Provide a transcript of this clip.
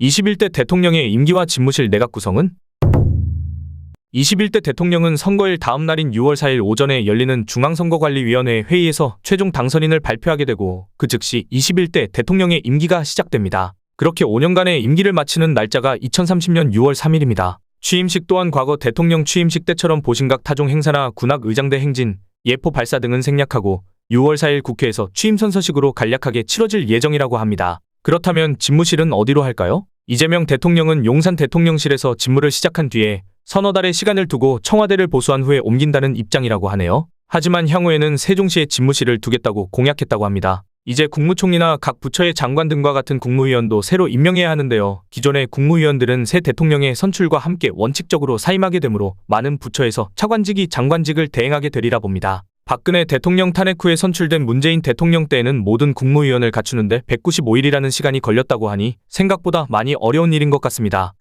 21대 대통령의 임기와 집무실 내각 구성은 21대 대통령은 선거일 다음 날인 6월 4일 오전에 열리는 중앙선거관리위원회 회의에서 최종 당선인을 발표하게 되고 그 즉시 21대 대통령의 임기가 시작됩니다. 그렇게 5년간의 임기를 마치는 날짜가 2030년 6월 3일입니다. 취임식 또한 과거 대통령 취임식 때처럼 보신각 타종 행사나 군악 의장대 행진, 예포 발사 등은 생략하고 6월 4일 국회에서 취임 선서식으로 간략하게 치러질 예정이라고 합니다. 그렇다면 집무실은 어디로 할까요? 이재명 대통령은 용산 대통령실에서 집무를 시작한 뒤에 서너 달의 시간을 두고 청와대를 보수한 후에 옮긴다는 입장이라고 하네요. 하지만 향후에는 세종시에 집무실을 두겠다고 공약했다고 합니다. 이제 국무총리나 각 부처의 장관 등과 같은 국무위원도 새로 임명해야 하는데요. 기존의 국무위원들은 새 대통령의 선출과 함께 원칙적으로 사임하게 되므로 많은 부처에서 차관직이 장관직을 대행하게 되리라 봅니다. 박근혜 대통령 탄핵 후에 선출된 문재인 대통령 때에는 모든 국무위원을 갖추는데 195일이라는 시간이 걸렸다고 하니 생각보다 많이 어려운 일인 것 같습니다.